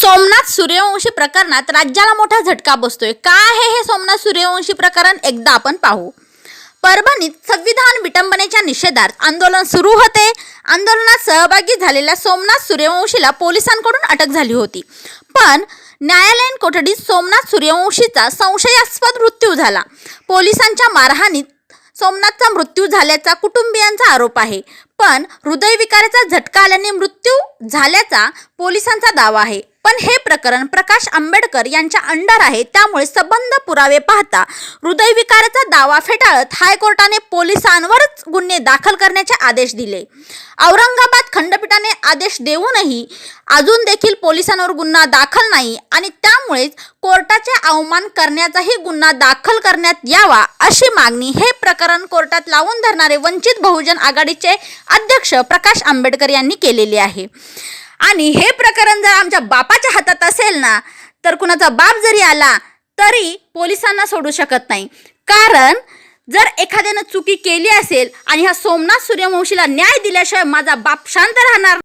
सोमनाथ सूर्यवंशी प्रकरणात राज्याला मोठा झटका बसतोय. का आहे हे सोमनाथ सूर्यवंशी प्रकरण? एकदा आपण पाहू. परभणीत संविधान विटंबनेच्या निषेधार्थ आंदोलन सुरू होते. आंदोलनात सहभागी झालेल्या सोमनाथ सूर्यवंशीला पोलिसांकडून अटक झाली होती. पण न्यायालयीन कोठडीत सोमनाथ सूर्यवंशीचा संशयास्पद मृत्यू झाला. पोलिसांच्या मारहाणीत सोमनाथचा मृत्यू झाल्याचा कुटुंबियांचा आरोप आहे. पण हृदयविकाराचा झटका आल्याने मृत्यू झाल्याचा पोलिसांचा दावा आहे. पण हे प्रकरण प्रकाश आंबेडकर यांच्या अंडर आहे. त्यामुळे संबंध पुरावे पाहता हृदयविकाराचा दावा फेटाळत हायकोर्टाने पोलिसांवरच गुन्हे दाखल करण्याचे आदेश दिले. औरंगाबाद खंडपीठाने आदेश देऊनही अजून देखील पोलिसांवर गुन्हा दाखल नाही आणि त्यामुळेच कोर्टाचे अवमान करण्याचाही गुन्हा दाखल करण्यात यावा अशी मागणी हे प्रकरण कोर्टात लावून धरणारे वंचित बहुजन आघाडीचे अध्यक्ष प्रकाश आंबेडकर यांनी केलेली आहे. आणि हे प्रकरण जर आमच्या बापाच्या हातात असेल ना तर कुणाचा बाप जरी आला तरी पोलिसांना सोडू शकत नाही. कारण जर एखाद्यानं चुकी केली असेल आणि ह्या सोमनाथ सूर्यवंशीला न्याय दिल्याशिवाय माझा बाप शांत राहणार